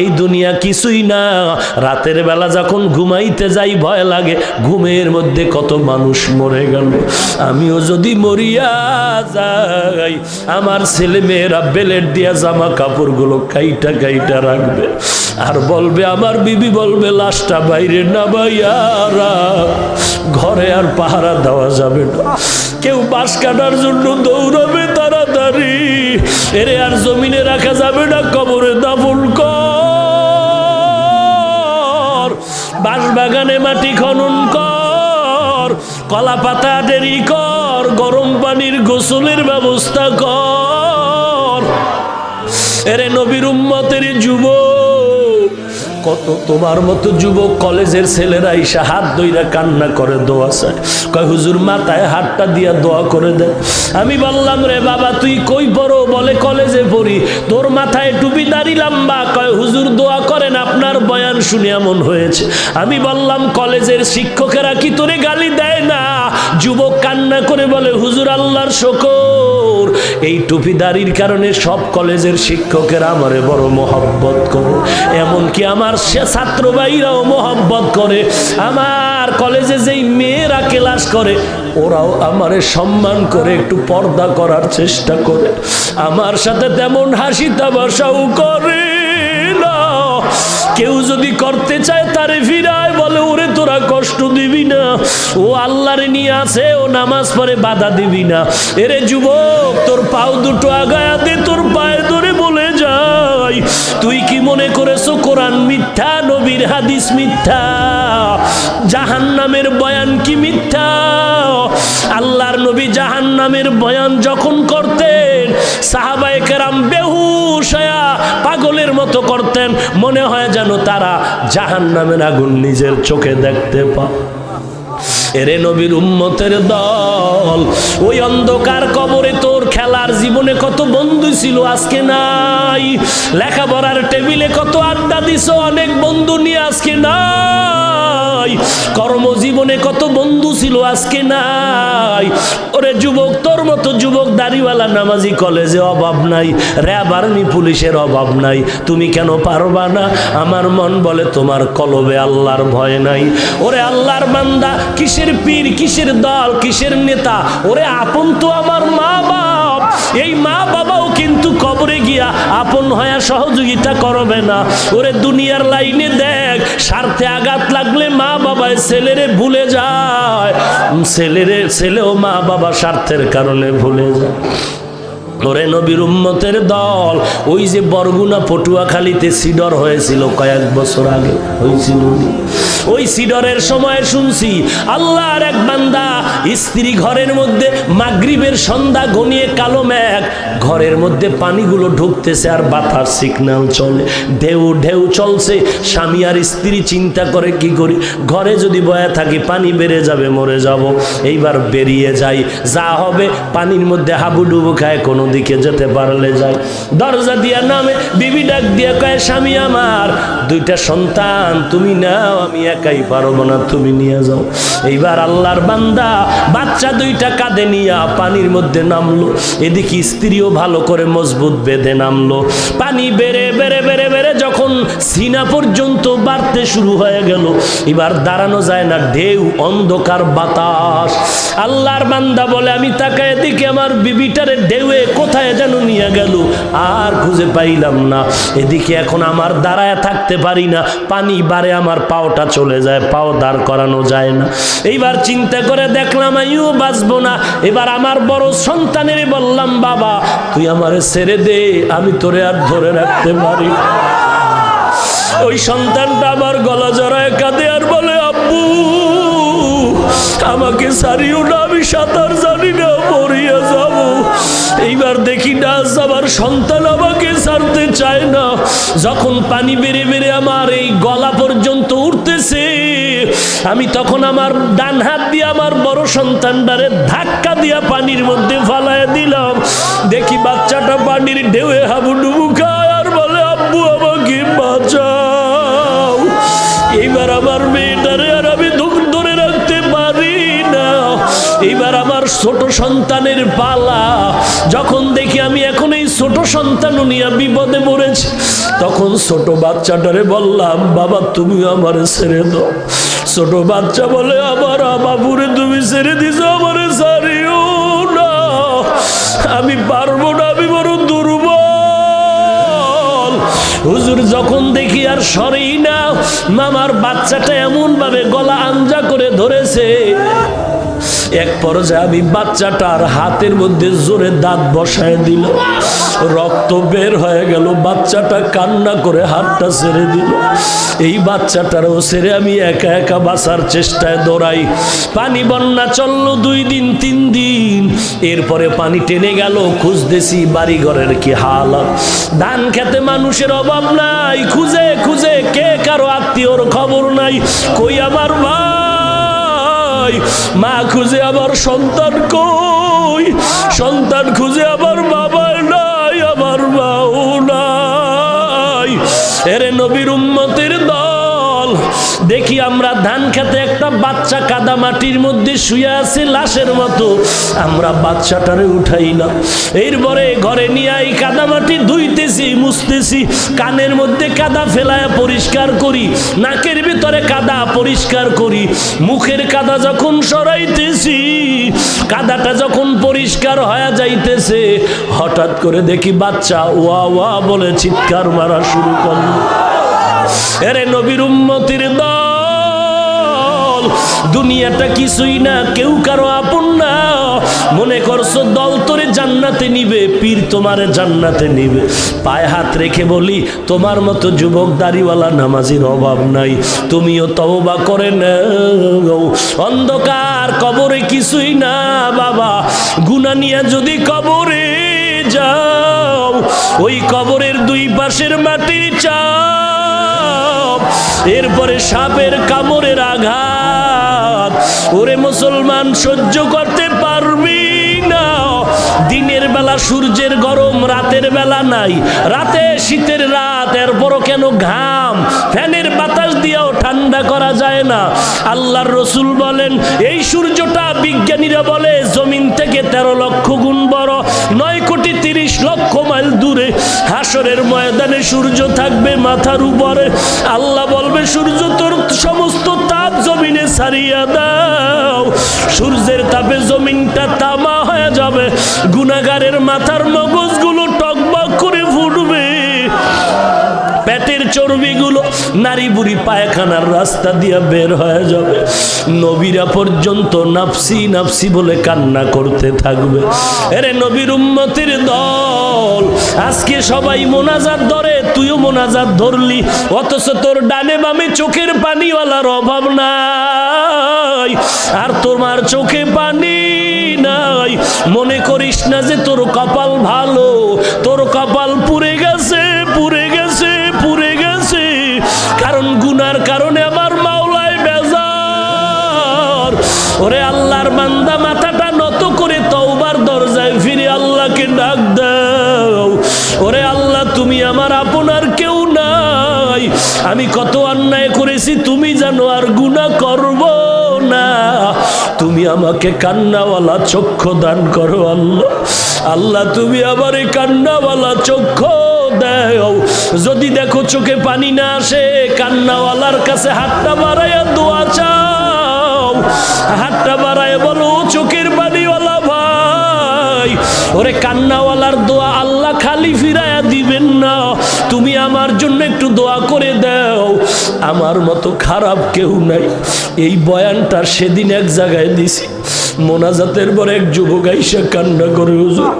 এই দুনিয়া কিছুই না। রাতের বেলা যখন ঘুমাইতে যাই, ভয় লাগে, ঘুমের মধ্যে কত মানুষ মরে গেল। আমিও যদি মরিয়া যাই, আমার ছেলে মেয়েরা বেলেট দিয়া জামা কাপড়গুলো কাইটা কাইটা রাখবে। আর বলবে, আমার বিবি বলবে, লাশটা বাইরে না ভাইয়ারা ঘরে আর পাহারা দেওয়া যাবে না। কেউ বাঁশ কাটার জন্য দৌড়াবে তাড়াতাড়ি। এরে আর জমিনে রাখা যাবে না, কবরে দাফন কর। বাগানে মাটি খনন কর, কলা পাতা দেরি কর, গরম পানির গোসলের ব্যবস্থা কর। এরে নবীর উম্মতের যুবক কত তোমার মতো যুবক কলেজের ছেলেরা ইসা হাত দইরা কান্না করে দোয়া চায়। কয়, হুজুর, মাথায় হাতটা দিয়া দোয়া করে দেয় আমি বললাম, রে বাবা, তুই কই পড়ো? বলে, কলেজে পড়ি। তোর মাথায় টুপি দাড়ি লাম্বা। কয়, হুজুর, দোয়া করেন, আপনার বয়ান শুনে এমন হয়েছে। আমি বললাম, কলেজের শিক্ষকেরা কি তোরে গালি দেয়? যুবক কান্না করে বলে, হুজুর আল্লাহর শকর। এই টুপি দাড়ির কারণে সব কলেজের শিক্ষকেরা আমারে বড় মহব্বত করে। এমনকি আমার সে ছাত্র ভাইরাও মহব্বত করে। আমার কলেজে যেই মেয়েরা ক্লাস করে, ওরাও আমারে সম্মান করে, একটু পর্দা করার চেষ্টা করে। আমার সাথে তেমন হাসি তামাশাও করে। যদি করতে চায় তারে ফিরায় বলে, ওরে, তোরা কষ্ট দিবি না। ও আল্লাহরে নিয়ে আছে, ও নামাজ পড়ে বাধা দিবি না। এরে যুবক, তোর পাও দুটো আগায়া দে তোর পায়ে ধরে বলে যাই। তুই কি মনে করেছ, কোরআন মিথ্যা, নবীর হাদিস মিথ্যা? জাহান নামের বয়ান কি মিথ্যা? মনে হয় যেন তারা জাহান নামের আগুন নিজের চোখে দেখতে পা এরে নবীর উম্মতের দল, ওই অন্ধকার কবরে তোর খেলার জীবনে কত বন্ধু ছিল, আজকে নাই। লেখাপড়ার টেবিলে কত দিছ অনেক বন্ধু নিয়ে আজকে নাই। কর্মজীবনে কত বন্ধু ছিল আজকে নাই। ওরে যুবক, তোর মতো যুবক দাড়িওয়ালা নামাজি কলেজে অভাব নাই, র্যাব আর্মি পুলিশের অভাব নাই। তুমি কেন পারবা না? আমার মন বলে তোমার কলবে আল্লাহর ভয় নাই। ওরে আল্লাহর বান্দা, কিসের পীর, কিসের দল, কিসের নেতা? ওরে আপন তো আমার মা বাপ এই মা বাবাও কিন্তু কবরে গিয়া আপন হয়ে সহযোগিতা করবে না। ওরে দুনিয়ার লাইনে দেখ, স্বার্থে আঘাত লাগলে মা বাবায় ছেলেরে ভুলে যায়। ছেলেরে, ছেলেও মা বাবা স্বার্থের কারণে ভুলে যায়। ওরে নবীর উম্মতের দল, ওই যে বরগুনা পটুয়াখালীতে সিডর হয়েছিল কয়েক বছর আগে, হয়েছিল। ওই সিডরের সময় শুনছি, আল্লাহর এক বান্দা স্ত্রী ঘরের মধ্যে মাগরিবের সন্ধ্যা গনিয়ে কালো মেঘ। ঘরের মধ্যে পানিগুলো ঢুকতেছে আর বাতাস সিগন্যাল চলে। ঢেউ ঢেউ চলছে। স্বামী আর স্ত্রী চিন্তা করে, কি করি? ঘরে যদি বয়া থাকি, পানি বেড়ে যাবে, মরে যাব। এইবার বেরিয়ে যাই। যা হবে, পানির মধ্যে হাবুডুবু খায়, কোনো দিকে যেতে পারলে যাই দরজা দিয়া নামে, বিবি ডাক দিয়া কয়, স্বামী আমার, দুইটা সন্তান, তুমি নাও, আমি একাই পারব না, তুমি নিয়ে যাও। এইবার আল্লাহর বান্দা বাচ্চা দুইটা কাঁধে নিয়া পানির মধ্যে নামলো। এদিকে স্ত্রীও ভালো করে মজবুত বেঁধে নামলো। পানি বেড়ে বেড়ে বেড়ে বেড়ে যখন সিনা পর্যন্ত বাড়তে শুরু হয়ে গেল, এবার দাঁড়ানো যায় না, ঢেউ, অন্ধকার বাতাস। আল্লাহর বান্দা বলে, আমি তাকায় এদিকে আমার বিবিটারে ঢেউয়ে কোথায় যেন নিয়ে গেল, আর খুঁজে পাইলাম না। এদিকে এখন আমার দাঁড়ায় থাকতে পারি না, পানি বারে আমার পাওটা চলে যায়, পাও দাঁড় করানো যায় না। এইবার চিন্তা করে দেখলাম, আমিও বাঁচবো না। এবার আমার বড় সন্তানের বললাম, বাবা, তুই আমারে ছেড়ে দে, আমি তোরে আর ধরে রাখতে পারি ওই সন্তানটা আমার গলা জড়ায় কাঁদে আর বলে, আব্বু, আমাকে সারিও না, আমি সাঁতার জানি না, মরিয়া যাব। এইবার দেখি না আমার সন্তান ছাড়তে চায় না। যখন পানি বেড়ে বেড়ে আমার এই গলা পর্যন্ত উঠতেছে, আমি তখন আমার ডান হাত দিয়ে আমার বড় সন্তানটারে ধাক্কা দিয়া পানির মধ্যে ফালায় দিলাম। দেখি বাচ্চাটা পানির ঢেউয়ে হাবুডুবু খায় আর বলে, আব্বু, আমাকে বাঁচাও। এইবার আমার মেয়েটারে আর আমি দুঃখ ধরে রাখতে পারি না। এইবার আমার ছোট সন্তানের পালা। যখন দেখি আমি এখন ছোট সন্তান নিয়ে বিপদে পড়েছে। তখন ছোট বাচ্চাটারে বললাম, বাবা, তুমি আমার ছেড়ে দাও। ছোট বাচ্চা বলে আবার বাবুরে তুমি ছেড়ে দিছো, আমারে সারিও না। আমি পারব না, আমি বড় দুর্বল। হুজুর যখন দেখি আর সরেই না, মামার বাচ্চাটা এমন ভাবে গলা আঞ্জা করে ধরেছে এক পর্যায়ে আমি বাচ্চাটার হাতের মধ্যে জোরে দাঁত বসায় দিল। রক্ত বের হয়ে গেল, বাচ্চাটা কান্না করে হাতটা ছেড়ে দিল। এই বাচ্চাটারও ছেড়ে আমি একা একা বাঁচার চেষ্টায় দৌড়াই। পানি বন্যা চলল দুই দিন, তিন দিন। এরপরে পানি টেনে গেল, খুঁজতেছি বাড়ি ঘরের কি হালত ধান খেতে মানুষের অভাব নাই, খুঁজে খুঁজে কে কারও আত্মীয়র খবর নাই। কই আমার ভাই মা খুঁজে আবার সন্তান কই? সন্তান খুঁজে আবার বাবা একটা বাচ্চা কাদা মাটির মধ্যে শুয়ে আছে লাশের মতো। আমরা বাচ্চাটারে উঠাই না। এরপরে ঘরে নিয়ে আই, কাদা মাটি ধুইতেছি, মুছতেছি, কানের মধ্যে কাদা ফেলায় পরিষ্কার করি, নাকের ভিতরে কাদা পরিষ্কার করি। মুখের কাদা যখন সরাইতেছি, কাদাটা যখন পরিষ্কার হয়ে যাইতেছে, হঠাৎ করে দেখি বাচ্চা ওয়া ওয়া বলে চিৎকার মারা শুরু করল। এরে নবীর উম্মতির দল দুনিয়াটা কিছুই না, কেউ কারও আপন না। মনে করছ, দল তোরে জান্নাতে নিবে, পীর তোমারে জান্নাতে নিবে। পায়ে হাত রেখে বলি, তোমার মতো যুবক দাড়িওয়ালা নামাজির অভাব নাই। তুমিও তওবা করে নাও। অন্ধকার কবরে কিছুই না, বাবা। গুনা নিয়ে যদি কবরে যাও, ওই কবরের দুই পাশের মাটির চাপ। এরপরে সাপের আঘাত ওরে মুসলমান, সহ্য করতে পারবি না। দিনের বেলা সূর্যের গরম, রাতের বেলা নাই। রাতে শীতের রাত, এরপরও কেন ঘাম? ফ্যানের বাতাস দিয়েও ঠান্ডা করা যায় না। আল্লাহর রসুল বলেন, এই সূর্যটা বিজ্ঞানীরা বলে, জমিন থেকে তেরো লক্ষ গুণ বড়, নয় কোটি তিরিশ লক্ষ মাইল দূরে। হাসরের ময়দানে সূর্য থাকবে মাথার উপরে। আল্লাহ বলবে, সূর্য তোর সমস্ত জমিনে সারিয়া দাও। সূর্যের তাপে জমিনটা তামা হয়ে যাবে। গুনাগারের মাথার মগজগুলো চর্বিগুলো নারী বুড়ি পায়খানার রাস্তা দিয়ে বের হয়ে যাবে। নবীরা পর্যন্ত নাফসি নাফসি বলে কান্না করতে থাকবে। এরে নবীর উম্মতির দল, আজকে সবাই মোনাজাত ধরে, তুইও মোনাজাত ধরলি, অথচ তোর ডানে বামে চোখের পানিওয়ালার অভাব নাই। আর তোমার চোখে পানি নাই। মনে করিস না যে তোর কপাল ভালো, তোর কপাল পুড়ে বান্দা মাথাটা নত করে তওবার দরজায় ফিরে আল্লাহকে ডাক দাও। ওরে আল্লাহ, তুমি আমার আপনার কেউ নাই। আমি কত অন্যায় করেছি, তুমি জানো আর গুনাহ করব না। তুমি আমাকে কান্নাওয়ালা চক্ষু দান করো আল্লাহ। আল্লাহ, তুমি আবার এই কান্নাওয়ালা চক্ষু দেও। যদি দেখো চোখে পানি না আসে, কান্নাওয়ালার কাছে হাতটা বাড়াইয়া দোয়া চাও। হাতটা বাড়ায় বলো, চোখের পানিওয়ালা ভাই। ওরে কান্নাওয়ালার দোয়া আল্লাহ খালি দিবেন না। তুমি আমার জন্য একটু দোয়া করে দাও। আমার মতো খারাপ কেউ নাই। এই বয়ানটা সেদিন এক জায়গায় দিছি। মোনাজাতের পর এক যুবক আইসা কান্না করে, হুজুর,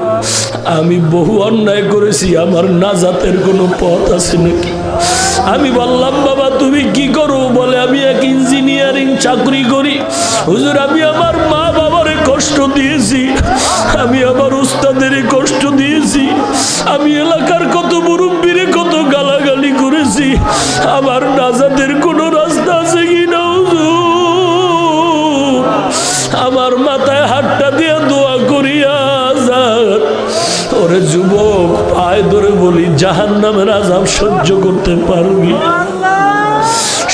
আমি বহু অন্যায় করেছি, আমার নাজাতের কোনো পথ আছে নাকি? আমি বললাম, বাবা, তুমি কি করো? বলে, আমি এক চাকরি করি। হুজুর, আমি আমার মা বাবারে কষ্ট দিয়েছি। আমি আমার উস্তাদের কষ্ট দিয়েছি। আমি এলাকার কত মুরব্বীরে কত গালাগালি করেছি। আমার নাজাদের কোনো রাস্তা আছে কি না আমার মাথায় হাতটা দিয়ে দোয়া করিয়া যান ওরে যুবক, পায়ে ধরে বলি জাহান নামের আজাব সহ্য করতে পারবি?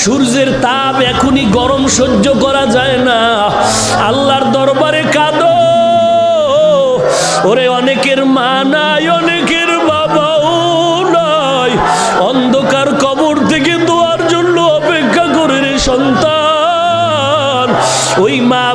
সূর্যের তাপ এখনই গরম সহ্য করা যায় না। আল্লাহর দরবারে কাঁদো। ওরে অনেকের মা নাই, অনেকের বাবাও নয় অন্ধকার কবর থেকে দোয়ার জন্য অপেক্ষা করে রে সন্তান। ওই মা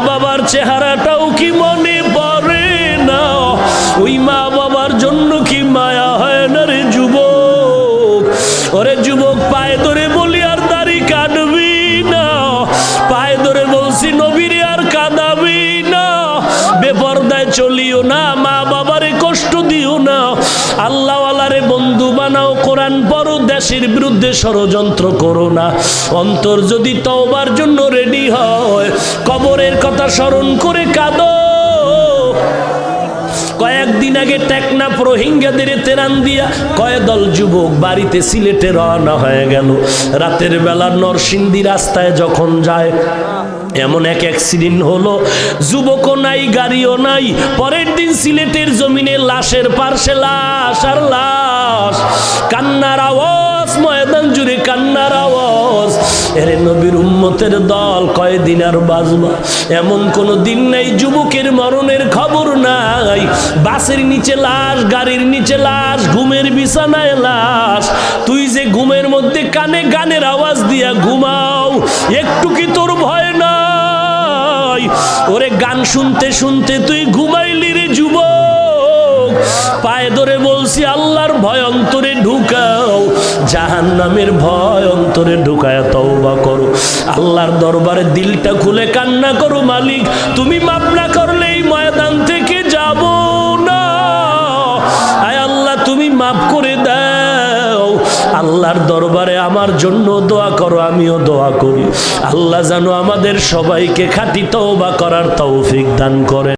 মা বাবারে কষ্ট দিও না। আল্লাহওয়ালারে বন্ধু বানাও, কোরআন পড়ো, দেশের বিরুদ্ধে ষড়যন্ত্র করো না। অন্তর যদি তওবার জন্য রেডি হয়, কবরের কথা স্মরণ করে কাঁদো। কয়েকদিন আগে টেকনাফ রোহিঙ্গাদের তেরান দিয়া কয় দল যুবক বাড়িতে সিলেটে রওনা হয়ে গেল। রাতের বেলা নরসিংদী রাস্তায় যখন যায় এমন এক অ্যাক্সিডেন্ট হলো। যুবকও নাই, গাড়িও নাই। পরের দিন সিলেটের জমিনে লাশের পার্শ্বে লাশ আর লাশ। কান্নার আওয়াজ, ময়দান জুড়ে কান্নার আওয়াজ। এরে নবীর উম্মতের দল কয়দিন আর বাজবা এমন কোনো দিন নাই, যুবকের মরণের খবর নাই। বাসের নিচে লাশ, গাড়ির নিচে লাশ, ঘুমের বিছানায় লাশ। তুই যে ঘুমের মধ্যে কানে গানের আওয়াজ দিয়া ঘুমাও, একটু কি তোর ভয় ওরে গান শুনতে শুনতে তুই ঘুমাইলি রে যুবক। পায়ে ধরে বলছি, আল্লাহর ভয় অন্তরে ঢুকাও জাহান নামের ভয় অন্তরে ঢুকায় তওবা করো। আল্লাহর দরবারে দিলটা খুলে কান্না করো মালিক, তুমি মাপ না করলে আল্লাহর দরবারে আমার জন্য দোয়া করো, আমিও দোয়া করি। আল্লাহ জানো আমাদের সবাইকে খাতি তওবা করার তৌফিক দান করে